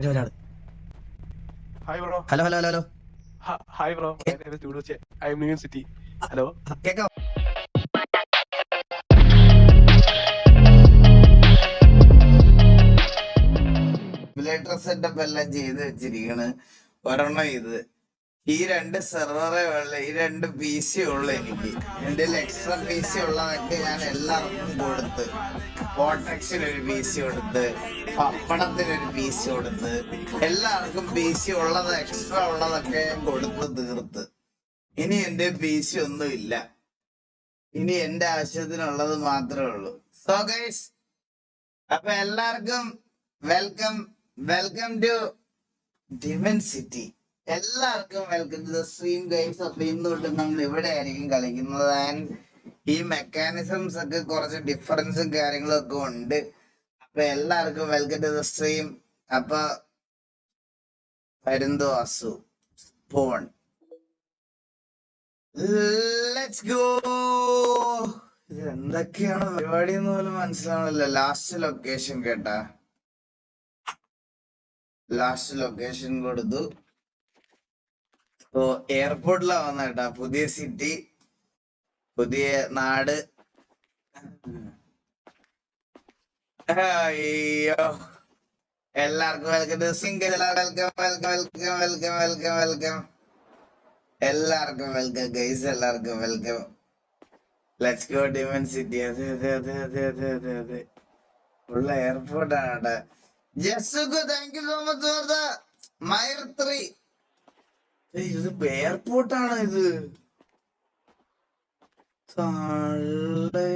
ഒരു ഒരാൾ bro hello hello hello hello. Hi bro I'm new city hello കേക്കാം. Simulator setup എല്ലാം ചെയ്ത് വെച്ചിരിക്കണ്. ഒരെണ്ണം ഇത് ഈ രണ്ട് സെർവറേ ഉള്ള. ഈ രണ്ട് പി സി ഉള്ളു എനിക്ക്. എന്റെ എക്സ്ട്രാ പി സി ഉള്ളതൊക്കെ ഞാൻ എല്ലാവർക്കും കൊടുത്ത്. കോട്ടക്സിനൊരു പി സി കൊടുത്ത്. പപ്പടത്തിനൊരു പി സി കൊടുത്ത്. എല്ലാവർക്കും പി സി ഉള്ളത് എക്സ്ട്രാ ഉള്ളതൊക്കെ ഞാൻ കൊടുത്ത് തീർത്ത്. ഇനി എന്റെ പി സി ഒന്നും ഇല്ല. ഇനി എന്റെ ആവശ്യത്തിനുള്ളത് മാത്രമേ ഉള്ളൂ. സോ ഗൈസ് അപ്പൊ എല്ലാവർക്കും welcome welcome to Demon City എല്ലാവർക്കും welcome to the stream games അപ്പൊ ഇന്ന് തൊട്ട് നമ്മൾ ഇവിടെ ആയിരിക്കും കളിക്കുന്നത്. ആൻഡ് ഈ മെക്കാനിസംസ് ഒക്കെ കുറച്ച് ഡിഫറൻസും കാര്യങ്ങളും ഒക്കെ ഉണ്ട്. അപ്പൊ എല്ലാവർക്കും വെൽക്കം ടു ദ സ്ട്രീം അപ്പൊ വരുന്നോ അസു. പോൺ. ലെറ്റ്സ് ഗോ എന്തൊക്കെയാണ് പരിപാടി എന്ന് പോലും മനസ്സിലാവണില്ല ലാസ്റ്റ് ലൊക്കേഷൻ കേട്ടാ. ലാസ്റ്റ് ലൊക്കേഷൻ കൊടുത്തു. ഓ എയർപോർട്ടിലാ വന്ന കേട്ടാ പുതിയ സിറ്റി പുതിയ നാട്. അയ്യോ. എല്ലാവർക്കും welcome single welcome welcome welcome welcome welcome welcome എല്ലാവർക്കും വെൽക്കം ഗൈസ് എല്ലാവർക്കും welcome let's go Demon City അതെ അതെ അതെ അതെ അതെ അതെ അതെ. ഉള്ള എയർപോർട്ടാണ് കേട്ടാ. ജസുക്ക് താങ്ക് യു സോ മച്ച് മയർ ത്രീ ഇത് എയർപോർട്ടാണ് ഇത്. താഴെ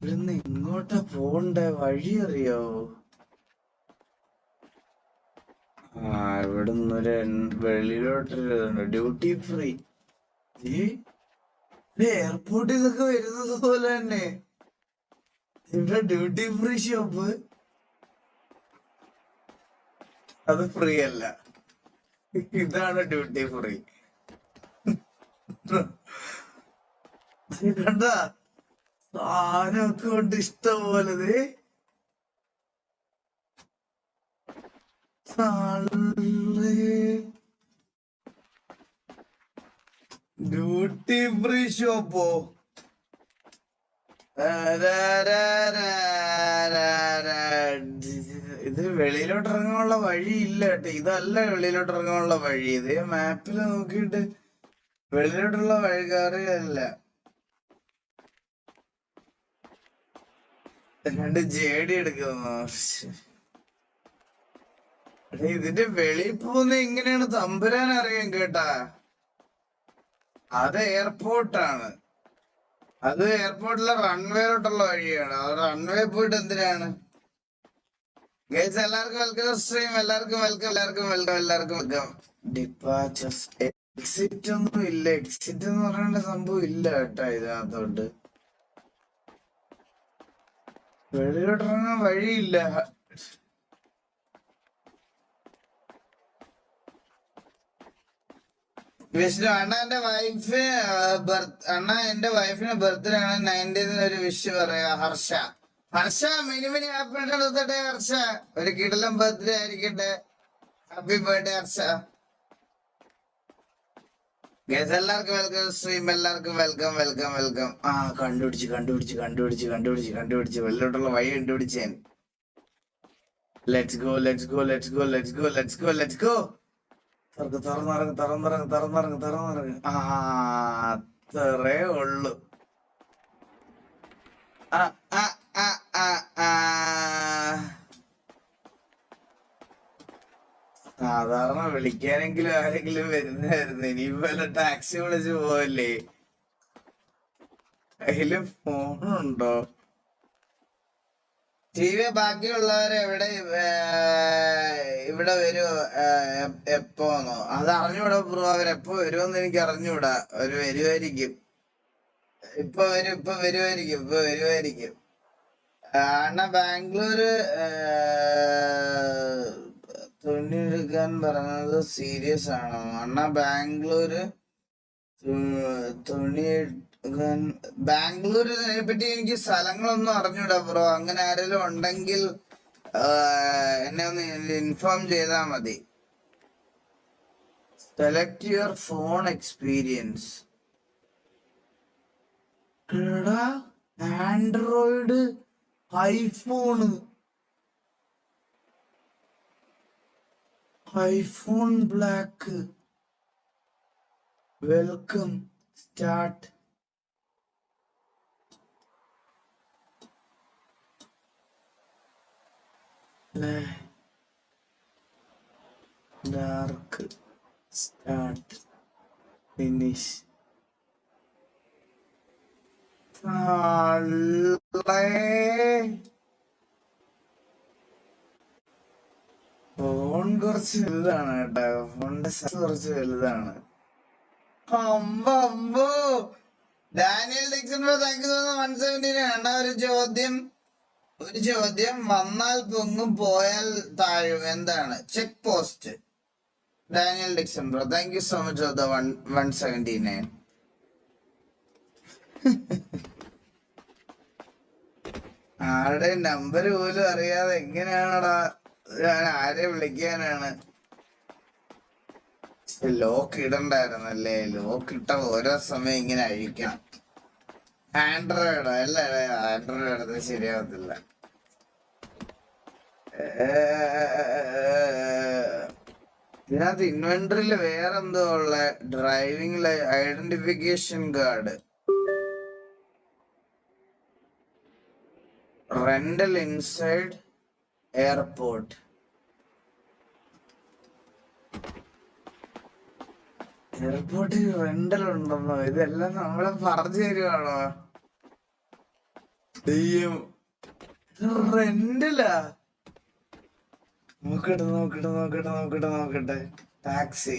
ഇവിടുന്ന് ഇങ്ങോട്ടാ പോണ്ടേ വഴി അറിയോ? ആ ഇവിടുന്ന് ഒരു വെളിയിലോട്ടൊരു ഡ്യൂട്ടി ഫ്രീ. എയർപോർട്ടിൽ നിന്നൊക്കെ വരുന്നത് പോലെ തന്നെ. ഇവിടെ ഡ്യൂട്ടി ഫ്രീ ഷോപ്പ്. അത് ഫ്രീ അല്ല ഇതാണ് ഡ്യൂട്ടി ഫ്രീ കണ്ട സാധനമൊക്കെ കൊണ്ട് ഇഷ്ടം. ഡ്യൂട്ടി ഫ്രീ ഷോപ്പോ ഇത് വെളിയിലോട്ട് ഇറങ്ങാനുള്ള വഴി ഇല്ല കേട്ടോ. ഇതല്ല വെളിയിലോട്ട് ഇറങ്ങാനുള്ള വഴി. ഇത് മാപ്പിൽ നോക്കിയിട്ട് വെളിയിലോട്ടുള്ള വഴി കയറിയല്ല രണ്ട് ജേടി എടുക്കുന്നു. ഇതിന്റെ വെളിയിൽ പോകുന്ന എങ്ങനെയാണ്? തമ്പുരാൻ അറിയാൻ കേട്ടാ. അത് എയർപോർട്ടാണ് അത് എയർപോർട്ടിലെ റൺവേയിലോട്ടുള്ള വഴിയാണ്. ആ റൺവേ പോയിട്ട് എന്തിനാണ്? എല്ലാവർക്കും വെൽക്കം സ്ട്രീം എല്ലാവർക്കും വെൽക്കം എല്ലാവർക്കും വെൽക്കം എല്ലാവർക്കും വെൽക്കം ഡിപ്പാച്ചസ് എക്സിറ്റ് ഒന്നും ഇല്ല. എക്സിറ്റ് എന്ന് പറയേണ്ട സംഭവം ഇല്ല കേട്ടോ ഇതിനകത്തോട്ട്. വെളിയിലോട്ട് ഇറങ്ങാൻ വഴിയില്ല. വിഷ്ണു അണ്ണ എന്റെ വൈഫ് അണ്ണ എന്റെ വൈഫിന് ബർത്ത്ഡേ ആണ്. നയന്റീന് ഒരു വിഷ് പറയാ ഹർഷ. ഹർഷ മിനിമിനി ഹാപ്പി ബർത്ത്ഡേ ഹർഷ ഒരു കിടലം ബർത്ത്ഡേ ആയിരിക്കട്ടെ. ഹാപ്പി ബർത്ത്ഡേ ഹർഷ എല്ലാവർക്കും വെൽക്കം സ്ട്രീം എല്ലാവർക്കും വെൽക്കം വെൽക്കം വെൽക്കം ആ കണ്ടുപിടിച്ച് കണ്ടുപിടിച്ച് കണ്ടുപിടിച്ച് കണ്ടുപിടിച്ച് കണ്ടുപിടിച്ച്. വെള്ളോട്ടുള്ള വഴി കണ്ടുപിടിച്ച് let's go let's go let's go let's go let's go let's go തുറക്ക് തുറന്നിറങ്ങ് തുറന്നിറങ്ങ് തുറന്നിറങ്ങ് തുറന്നിറങ്ങ് ആ അത്രേ ഉള്ളു. ആ ആ ആ സാധാരണ വിളിക്കാനെങ്കിലും ആരെങ്കിലും വരുന്നായിരുന്നു ഇനിയിപ്പോ വല്ല ടാക്സി വിളിച്ച് പോവല്ലേ? അതിൽ ഫോണുണ്ടോ? ടി വി എവിടെ ഇവിടെ വരുമോ എപ്പോന്നോ അത് അറിഞ്ഞൂടാ ബ്രോ. അവരെപ്പോ വരുമെന്ന് എനിക്ക് അറിഞ്ഞൂടാ. അവർ വരുമായിരിക്കും ഇപ്പൊ വരും ഇപ്പൊ വരുമായിരിക്കും ഇപ്പൊ വരുമായിരിക്കും അണ്ണ ബാംഗ്ലൂര് ആ, തുണി എടുക്കാൻ പറഞ്ഞത് സീരിയസ് ആണോ. അണ്ണ ബാംഗ്ലൂര് തുണി ബാംഗ്ലൂരിനെ പറ്റി എനിക്ക് സ്ഥലങ്ങളൊന്നും അറിഞ്ഞൂടാ ബ്രോ അങ്ങനെ ആരെങ്കിലും ഉണ്ടെങ്കിൽ എന്നെ ഒന്ന് ഇൻഫോം ചെയ്താൽ മതി. Select your phone experience Android iPhone. IPhone black welcome start dark start finish phone കുറച്ച് വലുതാണ് കേട്ടോ. ഫോണിന്റെ സൈസ് കുറച്ച് വലുതാണ്. അമ്പോ Daniel Dixon thank you one seventeen ആണ് ഒരു ചോദ്യം. ഒരു ചോദ്യം. വന്നാൽ പൊങ്ങും പോയാൽ താഴും. എന്താണ്? Check post Daniel Dixon bro thank you so much for the one one seventy nine ആരുടെ നമ്പർ പോലും അറിയാതെ എങ്ങനെയാണടാ? ആരെ വിളിക്കാനാണ്. ലോക്ക് ഇടണ്ടായിരുന്നല്ലേ? ലോക്ക് ഇട്ട ഓരോ സമയം ഇങ്ങനെ അഴിക്കണം ആൻഡ്രോയിഡ് അല്ല ആൻഡ്രോയിഡ് എടുത്ത് ശരിയാവത്തില്ല. ഇതിനകത്ത് ഇൻവെന്ററിൽ വേറെ എന്തോ ഉള്ള driving identification card rental inside airport. എയർപോർട്ടിൽ റെന്റൽ ഉണ്ടെന്നോ? ഇതെല്ലാം നമ്മളെ പറഞ്ഞു തരുവാണോ? ദെയ്യം റെന്റലാ നോക്കട്ടെ നോക്കട്ടെ നോക്കട്ടെ നോക്കട്ടെ നോക്കട്ടെ. ടാക്സി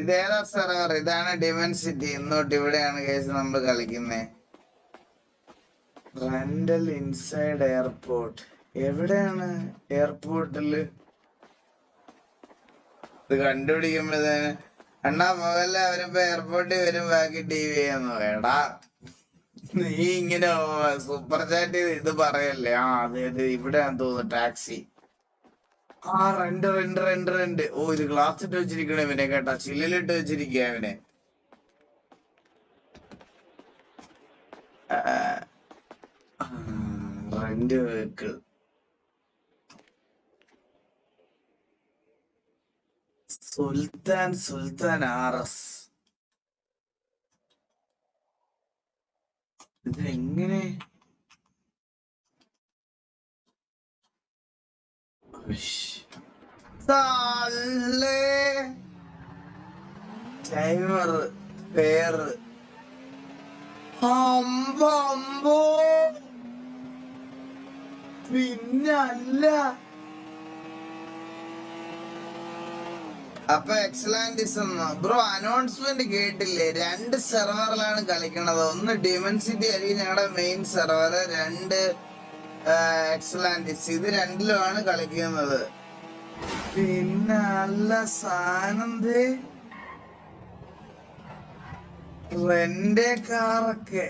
ഇതേതാ സെർവർ ഇതാണ് ഡിമെൻസിറ്റി ഇന്നോട്ട് ഇവിടെയാണ് കേസ് നമ്മൾ കളിക്കുന്നത് റെന്റൽ ഇൻസൈഡ് എയർപോർട്ട് എവിടെയാണ് എയർപോർട്ടിൽ ഇത് കണ്ടുപിടിക്കുമ്പോ അണ്ണാ പോകല്ല അവരിപ്പോ എയർപോർട്ടിൽ വരും ബാക്കി ടി വി എന്ന് വേടാ നീ ഇങ്ങനെ സൂപ്പർ ചാറ്റ് ഇത് പറയല്ലേ? ആ അതെ അതെ ഇവിടെയാന്ന് തോന്നുന്നു ടാക്സി ആ റെന്റ് റെന്റ് റെന്റ് റെന്റ് ഓ ഇത് ഗ്ലാസ് ഇട്ട് വെച്ചിരിക്കണ ഇവനെ കേട്ടാ. ചില്ലിലിട്ട് വെച്ചിരിക്കുക ഇവനെ. Rent vehicle Sultan Sultan R S. ഇതെങ്ങനെ? ടൈമർ പേര്. അമ്പോ പിന്നല്ല. അപ്പൊ എക്സലാൻഡിസ് ബ്രോ അനൗൺസ്മെന്റ് കേട്ടില്ലേ? രണ്ട് സെർവറിലാണ് കളിക്കണത്. ഒന്ന് ഡിമൻസിറ്റി ആയിരിക്കും ഞങ്ങളുടെ മെയിൻ സെർവർ രണ്ട് എക്സലാൻഡിസ് ഇത് രണ്ടിലുമാണ് കളിക്കുന്നത്. പിന്നെ അല്ല സാനന്ദ്. റെന്റെ കാറൊക്കെ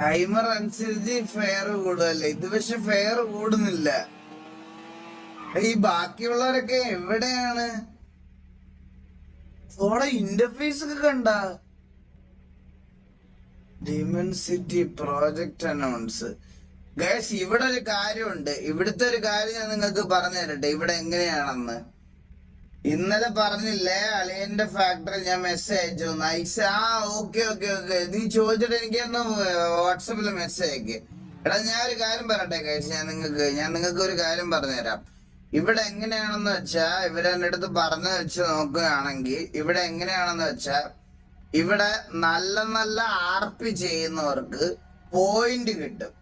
ടൈമർ അനുസരിച്ച് ഫെയർ കൂടുമല്ലേ ഇത് പക്ഷെ ഫെയർ കൂടുന്നില്ല. ഈ ബാക്കിയുള്ളവരൊക്കെ എവിടെയാണ്? ഓടെ ഇന്റർഫേസ് ഒക്കെ കണ്ട? ഡിമൻസിറ്റി പ്രോജക്റ്റ് അനൗൺസ് ഗൈസ് ഇവിടെ ഒരു കാര്യമുണ്ട്. ഇവിടുത്തെ ഒരു കാര്യം ഞാൻ നിങ്ങൾക്ക് പറഞ്ഞു തരട്ടെ ഇവിടെ എങ്ങനെയാണെന്ന്. ഇന്നലെ പറഞ്ഞില്ലേ അളിയന്റെ ഫാക്ടറി ഞാൻ മെസ്സേജ് അയച്ചു. നൈസ് ആ ഓക്കെ ഓക്കെ ഓക്കെ നീ ചോദിച്ചിട്ട് എനിക്കൊന്ന് വാട്സപ്പിൽ മെസ്സേജ് അയക്ക്. എടാ ഞാൻ ഒരു കാര്യം പറയട്ടെ കഴിച്ച് ഞാൻ നിങ്ങൾക്ക് ഞാൻ നിങ്ങൾക്ക് ഒരു കാര്യം പറഞ്ഞുതരാം. ഇവിടെ എങ്ങനെയാണെന്ന് വെച്ചാ ഇവരെന്റെ അടുത്ത് പറഞ്ഞു വെച്ച് നോക്കുകയാണെങ്കിൽ ഇവിടെ എങ്ങനെയാണെന്ന് വെച്ചാ ഇവിടെ നല്ല നല്ല ആർപ്പി ചെയ്യുന്നവർക്ക് പോയിന്റ് കിട്ടും.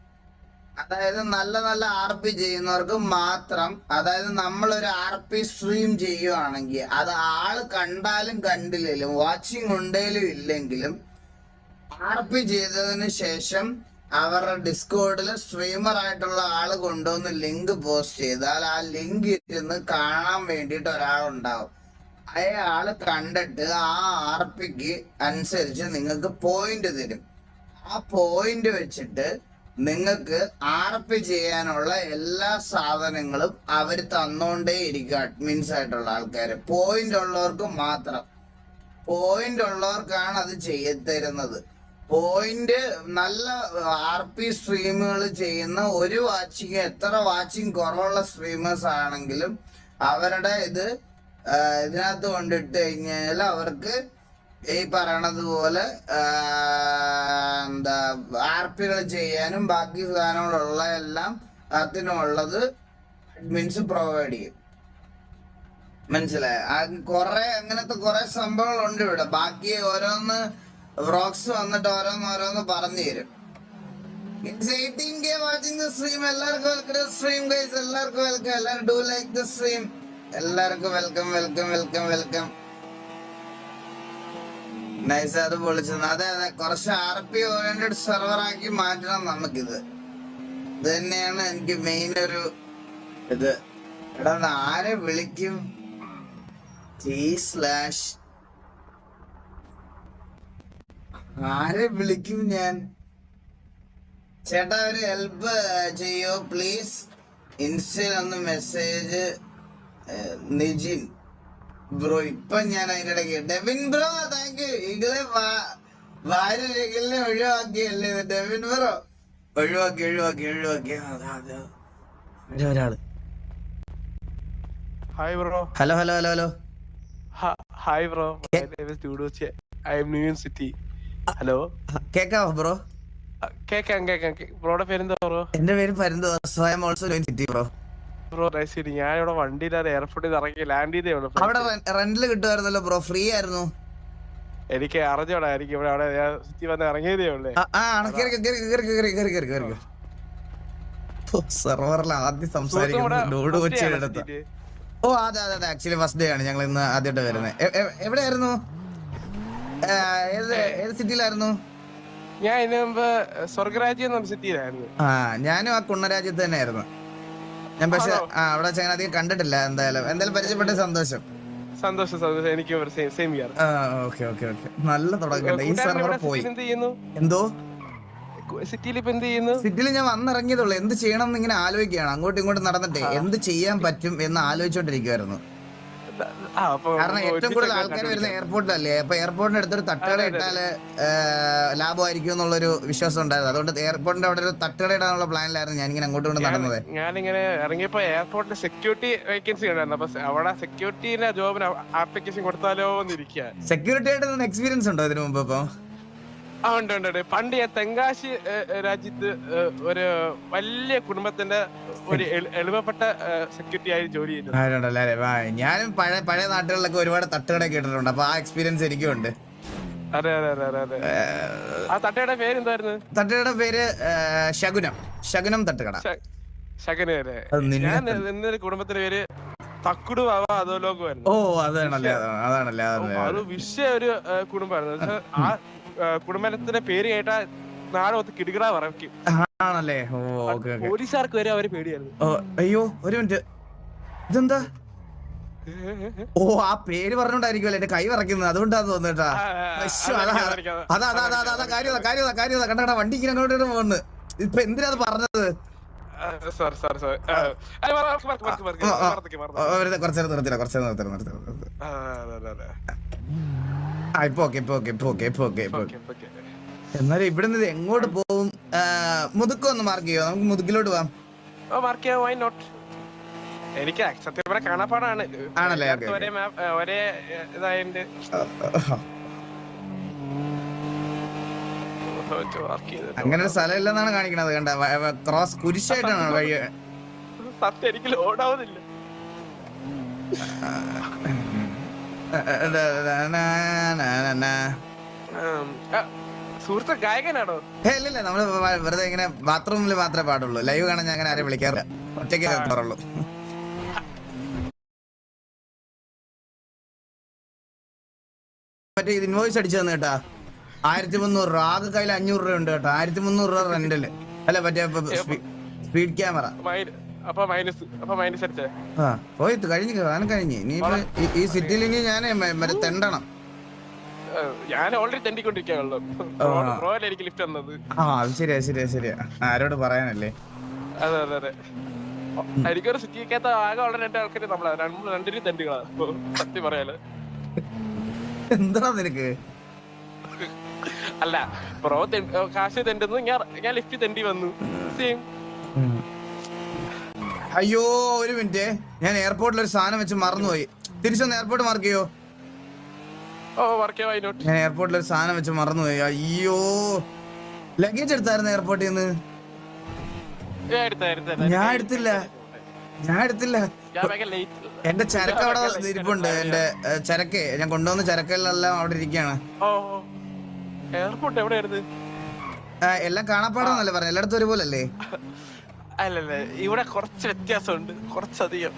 അതായത് നല്ല നല്ല ആർ പി ചെയ്യുന്നവർക്ക് മാത്രം അതായത് നമ്മൾ ഒരു ആർ പി സ്ട്രീം ചെയ്യുവാണെങ്കിൽ അത് ആൾ കണ്ടാലും കണ്ടില്ലെങ്കിലും വാച്ചിങ് ഉണ്ടെങ്കിലും ഇല്ലെങ്കിലും ആർ പി ചെയ്തതിന് ശേഷം അവരുടെ ഡിസ്കോഡിൽ സ്ട്രീമർ ആയിട്ടുള്ള ആൾ കൊണ്ടുവന്ന് ലിങ്ക് പോസ്റ്റ് ചെയ്താൽ ആ ലിങ്ക് ഇരുന്ന് കാണാൻ വേണ്ടിയിട്ട് ഒരാളുണ്ടാവും. അയാൾ കണ്ടിട്ട് ആ ആർ പിക്ക് അനുസരിച്ച് നിങ്ങൾക്ക് പോയിന്റ് തരും. ആ പോയിന്റ് വെച്ചിട്ട് നിങ്ങൾക്ക് ആർപ്പി ചെയ്യാനുള്ള എല്ലാ സാധനങ്ങളും അവർ തന്നോണ്ടേ ഇരിക്കും അഡ്മിൻസ് ആയിട്ടുള്ള ആൾക്കാർ പോയിന്റ് ഉള്ളവർക്ക് മാത്രം. പോയിന്റ് ഉള്ളവർക്കാണ് അത് ചെയ്യത്തരുന്നത് പോയിന്റ് നല്ല ആർ പി സ്ട്രീമുകൾ ചെയ്യുന്ന ഒരു വാച്ചിങ് എത്ര വാച്ചിങ് കുറവുള്ള സ്ട്രീമേഴ്സ് ആണെങ്കിലും അവരുടെ ഇത് ഇതിനകത്ത് കൊണ്ടിട്ട് കഴിഞ്ഞാൽ അവർക്ക് ഈ പറയണത് പോലെ ആ, എന്താ ആർ പികൾ ചെയ്യാനും ബാക്കി സാധനങ്ങളുള്ള എല്ലാം അതിനുള്ളത് അഡ്മിൻസ് പ്രൊവൈഡ് ചെയ്യും. മനസ്സിലായി? കൊറേ അങ്ങനത്തെ കുറെ സംഭവങ്ങളുണ്ട് ഇവിടെ. ബാക്കി ഓരോന്ന് വ്ളോഗ്സ് വന്നിട്ട് ഓരോന്ന് ഓരോന്ന് പറഞ്ഞു തരും. എല്ലാവർക്കും വെൽക്കം എല്ലാവർക്കും വെൽക്കം എല്ലാവർക്കും welcome welcome welcome welcome nice അത് പൊളിച്ചത്. അതെ അതെ കുറച്ച് ആർ പി ഓറിയന്റഡ് സെർവർ ആക്കി മാറ്റണം നമുക്കിത്. ഇത് തന്നെയാണ് എനിക്ക് മെയിൻ ഒരു ഇത്. എടാ ആരെ വിളിക്കും? ടി സ്ലാഷ് ആരെ വിളിക്കും ഞാൻ? ചേട്ടാ ഒരു ഹെൽപ്പ് ചെയ്യോ പ്ലീസ് ഇൻസ്റ്റയിൽ ഒന്ന് മെസ്സേജ് നിജിൻ. ബ്രോ ഇപ്പൊ ഞാൻ അതിന്റെ ഇടയ്ക്ക് ഡെവിൻ ബ്രോ താങ്ക് യു ഇങ്ങളെ ഭാര്യ രഗലിനെ ഒഴിവാക്കിയല്ലേ ഡെവിൻ ബ്രോ? ഒഴിവാക്കി ഒഴിവാക്കി ഒഴിവാക്കി. ഒരാൾ. Hi bro hello hello hello hello. Hi bro I'm new city hello കേക്കാവോ ബ്രോ കേക്കാം കേക്കാം ബ്രോയുടെ പേരെന്താ ബ്രോ എന്റെ പേര് പരന്തോ സ്വയം ഓൾസോ സിറ്റി ബ്രോ ബ്രോ ശരി ഞാൻ ഇവിടെ വണ്ടിയില്ലാതെ എയർപോർട്ടിൽ ഇറങ്ങി ലാൻഡ് ചെയ്തേ ഉള്ളൂ അവിടെ റെന്റിൽ കിട്ടുമായിരുന്നല്ലോ ബ്രോ ഫ്രീ ആയിരുന്നു. എനിക്ക് അറിഞ്ഞോടാ എനിക്ക് ഇവിടെ അവിടെ ഞാൻ സിറ്റി വന്ന് ഇറങ്ങിയതേ ഉള്ളേ. സെർവറിൽ ആദ്യം സംസാരിക്കുന്നത് ഓ അതെ അതെ അതെ ആക്ച്വലി ഫസ്റ്റ് ഡേ ആണ് ഞങ്ങൾ ഇന്ന് ആദ്യമായിട്ട് വരുന്നത് എവിടെയായിരുന്നു? ഏത് ഏത് സിറ്റിയിലായിരുന്നു ഞാൻ ഇതിനു മുമ്പ് സ്വർഗരാജ്യം സിറ്റിയിലായിരുന്നു ആ ഞാനും ആ കുണ്ണരാജ്യത്ത് തന്നെ ആയിരുന്നു ഞാൻ പക്ഷെ ആ അവിടെ അങ്ങനെ അധികം കണ്ടിട്ടില്ല എന്തായാലും. എന്തായാലും പരിചയപ്പെട്ട സന്തോഷം. സന്തോഷം സന്തോഷം. എനിക്കും സെയിം സെയിം ഇയർ ആ ഓക്കെ ഓക്കെ ഓക്കെ. നല്ല ഈ സെർവർ പോയി. എന്തോ സിറ്റിയിൽ ഇപ്പൊ എന്ത് ചെയ്യുന്നു? സിറ്റിയിൽ ഞാൻ വന്നിറങ്ങിയതുള്ളൂ എന്ത് ചെയ്യണം എന്ന് ഇങ്ങനെ ആലോചിക്കുകയാണ്. അങ്ങോട്ടും ഇങ്ങോട്ടും നടന്നിട്ടേ. എന്ത് ചെയ്യാൻ പറ്റും എന്ന് ആലോചിച്ചോണ്ടിരിക്കുവായിരുന്നു. കാരണം ഏറ്റവും കൂടുതൽ ആൾക്കാർ വരുന്ന. എയർപോർട്ടിലല്ലേ അപ്പൊ എയർപോർട്ടിന് അടുത്തൊരു തട്ടുകട ഇട്ടാൽ ലാഭമായിരിക്കും എന്നുള്ളൊരു വിശ്വാസം ഉണ്ടായിരുന്നു. അതുകൊണ്ട് എയർപോർട്ടിന്റെ അവിടെ ഒരു തട്ടുകട ഇടാനുള്ള പ്ലാനിലായിരുന്നു ഞാൻ ഇങ്ങനെ അങ്ങോട്ട് കൊണ്ട് നടന്നത്. ഞാനിങ്ങനെ ഇറങ്ങിയപ്പോ എയർപോർട്ടിൽ സെക്യൂരിറ്റി വേക്കൻസി ഉണ്ടായിരുന്നു. അപ്പൊ അവിടെ സെക്യൂരിറ്റിന്റെ ജോബിന് ആപ്ലിക്കേഷൻ കൊടുത്താലോ എന്നിരിക്കുക സെക്യൂരിറ്റി ആയിട്ട് എക്സ്പീരിയൻസ് ഉണ്ടോ ഇതിനു മുമ്പ് ഇപ്പൊ? ആ ഉണ്ട് ഉണ്ട് ഉണ്ട്. പണ്ട് ഞാൻ തെങ്കാശി രാജ്യത്ത് ഒരു വലിയ കുടുംബത്തിന്റെ ഒരു എളുപ്പപ്പെട്ട സെക്യൂരിറ്റി ആയി ജോലി ചെയ്തു ഞാനും പഴയ പഴയ നാട്ടുകളിലൊക്കെ ഒരുപാട് തട്ടുകട കേട്ടിട്ടുണ്ട് അപ്പൊ ആ എക്സ്പീരിയൻസ് എനിക്കും ഉണ്ട് അതെ അതെ അതെ അതെ. ആ തട്ടയുടെ പേര് എന്തായിരുന്നു? തട്ടുകടയുടെ പേര് ശകുനം. ശകുനം തട്ടുകട. ശകന് വരെ ഞാൻ ഇന്നൊരു കുടുംബത്തിന്റെ പേര് തക്കുടു അതോ അധോലോകമായിരുന്നു ഓ അതാണല്ലേ അതാണ്- അതാണല്ലേ അത് വിഷയ ഒരു കുടുംബമായിരുന്നു. ആ കുടുംബത്തിന്റെ പേര് കേട്ടാ നാളെ ഒത്ത് കിടുകിട പറയും. ആണല്ലേ? പോലീസുകാർക്ക് വരെ അവർ പേടിയായിരുന്നു. അയ്യോ ഒരു മിനിറ്റ്. ഇതെന്താ? ഓ ആ പേര് പറഞ്ഞോണ്ടായിരിക്കുമല്ലോ എന്റെ കൈ വിറയ്ക്കുന്നത്? അതുകൊണ്ടാന്ന് അശ്ശോ, അതാ അതാ അതാ അതാ കാര്യതാ കാര്യതാ കാര്യതാ കണ്ട കണ്ട വണ്ടി ഇങ്ങനെ അങ്ങോട്ട് പോകുന്നു. ഇപ്പൊ എന്തിനാ അത് പറഞ്ഞത്? കുറച്ചേരം നിർത്തില്ല കുറച്ചേരം നിർത്തില്ല നിർത്തില്ല. ആ, അതെ, അതെ, അതെ. ആ ഇപ്പൊ ഓക്കെ ഇപ്പൊ ഓക്കെ ഇപ്പൊ ഓക്കെ ഇപ്പൊ ഓക്കെ ഇപ്പൊ ഓക്കേ, ഓക്കേ. എന്നാലും ഇവിടെ നിന്ന് എങ്ങോട്ട് പോകും ആ, മുതുക്കം ഒന്ന് മാർക്ക് ചെയ്യോ? നമുക്ക് മുതുക്കിലോട്ട് പോവാം. ഓ മാർക്ക് ചെയ്യാം. വൈ നോട്ട് എനിക്ക് സത്യം പറഞ്ഞ കാണാപ്പാടാണ് ആണല്ലേ, ഒരേ ഒരേ ചെയ്തിട്ട് അങ്ങനെ ഒരു സ്ഥലം ഇല്ലെന്നാണ് കാണിക്കണത്. കണ്ട? ക്രോസ് കുരിശായിട്ടാണ് വഴി? സത്യം എനിക്ക് ലോഡാവുന്നില്ല ഉം, ആ, സുഹൃത്ത് ഗായകനാണോ? ഇല്ല നമ്മൾ വെറുതെ ഇങ്ങനെ ബാത്റൂമിൽ മാത്രമേ പാടുള്ളൂ. ലൈവ് കാണാൻ ഞാൻ അങ്ങനെ ആരെയും വിളിക്കാറില്ല. ഒറ്റയ്ക്ക് കേൾക്കാറുള്ളൂ മറ്റേ ഇത് ഇൻവോയ്സ് അടിച്ചു തന്നെ കേട്ടാ. ആയിരത്തി മുന്നൂറ് രൂപ. ആകെ കയ്യിൽ അഞ്ഞൂറ് രൂപ ഉണ്ട് കേട്ടോ. ആയിരത്തി മുന്നൂറ് രൂപ റെന്റൽ അല്ല മറ്റേ സ്പീഡ് ക്യാമറ. ആ പോയി കഴിഞ്ഞു സാധനം കഴിഞ്ഞ്. ഇനിയിപ്പോ ഈ- സിറ്റിയിൽ ഇനി ഞാൻ മറ്റേ തെണ്ടണം. ഞാൻ ഓൾറെഡി. റോയൽ എനിക്ക് ലിഫ്റ്റ് തന്നത്. ആ ശരിയാ ശരിയാ ശരിയാ. ആരോട് പറയാനല്ലേ? അതെ അതെ അതെ. എനിക്കൊരു സിറ്റിക്കകത്ത് ആകെ ഉള്ള രണ്ട് ആൾക്കാര് നമ്മളെ. രണ്ട് രണ്ടിനും തെണ്ടികളാ. സത്യം പറയാലോ. എന്താ നിനക്ക്? അല്ല ബ്രോ കാശ് തെണ്ടുന്നു ഞാൻ ഞാൻ ലിഫ്റ്റ് തെണ്ടി വന്നു. സെയിം അയ്യോ ഒരു മിനിറ്റ്. ഞാൻ എയർപോർട്ടിൽ ഒരു സാധനം വെച്ച് മറന്നുപോയി. തിരിച്ചൊന്ന് എയർപോർട്ട് മാർക്ക് ചെയ്യോ? ഞാൻ എയർപോർട്ടിൽ ഒരു സാധനം വെച്ച് മറന്നുപോയി. അയ്യോ. ലഗേജ് എടുത്തായിരുന്നു എയർപോർട്ടിൽ നിന്ന് ഞാൻ എടുത്തില്ല. ഞാൻ എടുത്തില്ല. എന്റെ ചരക്ക് അവിടെ ഇരിപ്പുണ്ട് എന്റെ ചരക്ക്. ഞാൻ കൊണ്ടുവന്ന ചരക്കുകളെല്ലാം അവിടെ ഇരിക്കുകയാണ്. ഓ എയർപോർട്ട് എവിടെയായിരുന്നു? എല്ലാം കാണാപ്പാടാന്നല്ലേ പറഞ്ഞ. എല്ലായിടത്തും ഒരുപോലെ അല്ലേ അല്ലല്ല ഇവിടെ കുറച്ച് വ്യത്യാസമുണ്ട്. കുറച്ചധികം.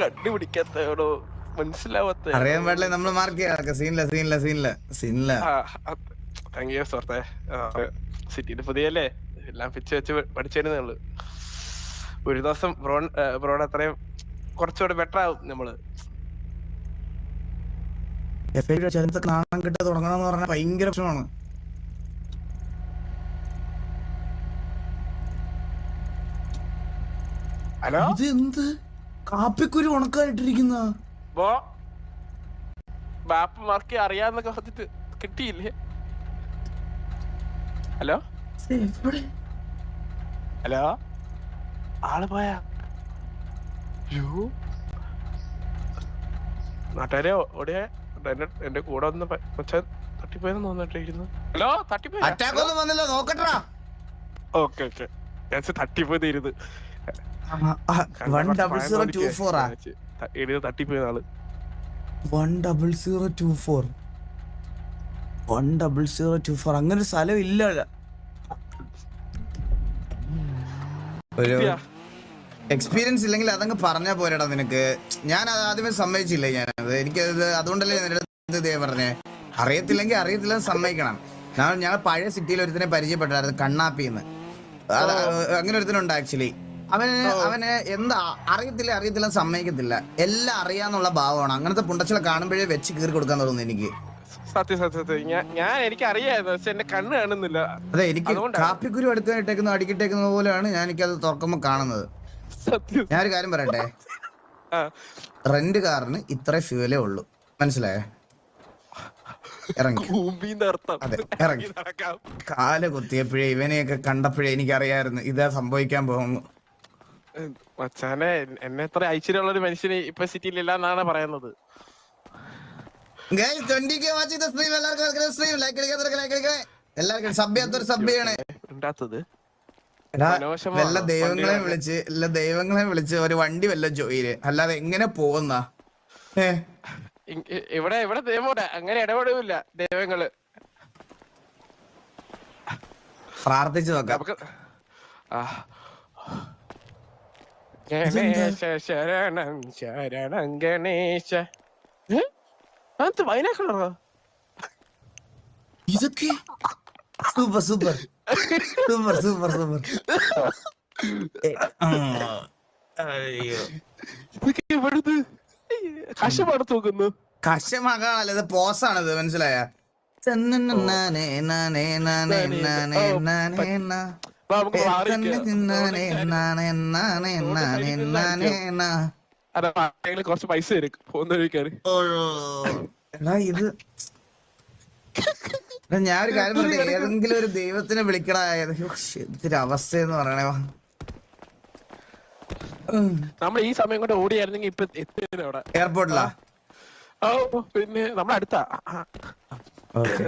കണ്ടുപിടിക്കാത്തോ മനസ്സിലാവാത്ത അറിയാൻ പാടില്ല നമ്മൾ മാർക്ക് ചെയ്യാം. സീനില്ല സീനില്ല സീനില്ല സീനില്ല. താങ്ക് യു സുഹൃത്തെ. സിറ്റിയിൽ പുതിയല്ലേ? എല്ലാം പിച്ച് വെച്ച് പഠിച്ചു വരുന്നേ ഉള്ളു. ഒരു ദിവസം ബ്രോൺ ബ്രോൺ അത്രയും കുറച്ചുകൂടെ ബെറ്റർ ആവും നമ്മൾ. എഫ് ഐ ചരിത്രത്തിൽ നാണം കിട്ടാൻ തുടങ്ങണമെന്ന് പറഞ്ഞാൽ ഭയങ്കര പ്രശ്നമാണ് ഹലോ? ഇത് എന്ത് കാപ്പിക്കുരു ഉണക്കായിട്ടിരിക്കുന്ന ബോ ബാപ്പ് മാർക്ക് അറിയാന്നൊക്കെ പറഞ്ഞിട്ട് കിട്ടിയില്ലേ? ഹലോ? ഹലോ? ആൾ പോയാ? യോ നാട്ടുകാരെ ഓടിയേ. എന്റെ എന്റെ കൂടെ വന്ന് കൊച്ച തട്ടിപ്പോയെന്ന് തോന്നിട്ടിരുന്നു ഹലോ തട്ടിപ്പോയി? അറ്റാക്ക് ഒന്നും വന്നില്ല നോക്കട്ടാ ഓക്കെ ഓക്കെ. ഞാൻ തട്ടിപ്പോയിരുന്നു one double zero two four ആ? തട്ടിപ്പോയ ആൾ. One double zero two four one double zero two four അങ്ങനെ ഒരു സ്ഥലം ഇല്ല. ഒരു എക്സ്പീരിയൻസ് ഇല്ലെങ്കിൽ അതങ്ങ് പറഞ്ഞാ പോരടാ നിനക്ക്. ഞാൻ അത് ആദ്യമേ സമ്മതിച്ചില്ല ഞാനത്? എനിക്കത് അതുകൊണ്ടല്ലേ നിന്റെ ഇതേ പറഞ്ഞേ. അറിയത്തില്ലെങ്കിൽ അറിയത്തില്ല സമ്മതിക്കണം. ഞാൻ ഞങ്ങൾ പഴയ സിറ്റിയിൽ ഒരുത്തിനെ പരിചയപ്പെട്ടായിരുന്നു കണ്ണാപ്പിന്ന്. അത് അങ്ങനെ ഒരുത്തനുണ്ട് ആക്ച്വലി അവന് അവന് എന്താ അറിയത്തില്ല അറിയത്തില്ല സമ്മതിക്കത്തില്ല. എല്ലാം അറിയാന്നുള്ള ഭാവമാണ്. അങ്ങനത്തെ പുണ്ടച്ചില കാണുമ്പോഴേ വെച്ച് കീറി കൊടുക്കാൻ തോന്നുന്നു എനിക്ക്. സത്യം സത്യം സത്യം. ഞാൻ ഞാൻ എനിക്ക് അറിയായിരുന്നു പക്ഷെ എന്റെ കണ്ണ് കാണുന്നില്ല. അതെ എനിക്ക് അതുകൊണ്ടാണ്. കാപ്പിക്കുരു ഇട്ടേക്കുന്ന അടിക്കിട്ടേക്കുന്ന പോലെയാണ് ഞാൻ എനിക്കത് തുറക്കുമ്പോൾ കാണുന്നത്. സത്യം. ഒരു കാര്യം പറയട്ടെ? ആ, റെന്റ് കാറിന് ഇത്ര ഫ്യൂലേ ഉള്ളൂ. മനസ്സിലായേ? ഇറങ്ങി. കൂമ്പിന്റെ അർത്ഥം. അതെ, ഇറങ്ങി. നടക്കാം കാൽ കുത്തിയപ്പോഴേ ഇവനെയൊക്കെ കണ്ടപ്പോഴേ എനിക്കറിയായിരുന്നു. ഇതാ സംഭവിക്കാൻ പോകുന്നു. മച്ചാനെ എന്നെ എത്ര ഐശ്വര്യമുള്ള ഒരു മനുഷ്യന് ഇപ്പൊ സിറ്റിയിൽ ഇല്ല എന്നാണ് പറയുന്നത്. Guys, 20K watching the stream. എല്ലാവർക്കും സബ് ചെയ്യാത്തൊരു സബ് ചെയ്യണേ ഉണ്ടാത്തത് വല്ല ദൈവങ്ങളെ വിളിച്ച് എല്ലാ ദൈവങ്ങളെ വിളിച്ച് ഒരു വണ്ടി വല്ല ജോയിൽ. അല്ലാതെ എങ്ങനെ പോകുന്ന? ഇവിടെ ഇവിടെ ദൈവം അങ്ങനെ ഇടപെടില്ല ദൈവങ്ങൾ. പ്രാർത്ഥിച്ചു നോക്കാം. ഗണേശ ശരണം ശരണം ഗണേശ? അത് വൈനാക്കളോ ഇതൊക്കെ? Super super. Super super super. തൂക്കുന്നു. പോസാണിത് മനസ്സിലായ. അതെ കുറച്ച് പൈസ തരും. പോകുന്ന വഴിക്കാര്. എടാ ഇത് എടാ, ഞാൻ ഒരു കാര്യം പറഞ്ഞു ഏതെങ്കിലും ഒരു ദൈവത്തിനെ വിളിക്കണായത് ഇതൊരു അവസ്ഥ എന്ന് പറയണേ നമ്മൾ ഈ സമയം കൊണ്ട് ഓടിയായിരുന്നെങ്കിൽ ഇപ്പൊ എത്തിയത് അവിടെ. എയർപോർട്ടിലാ? ഓ പിന്നെ നമ്മളടുത്താ. ഓക്കെ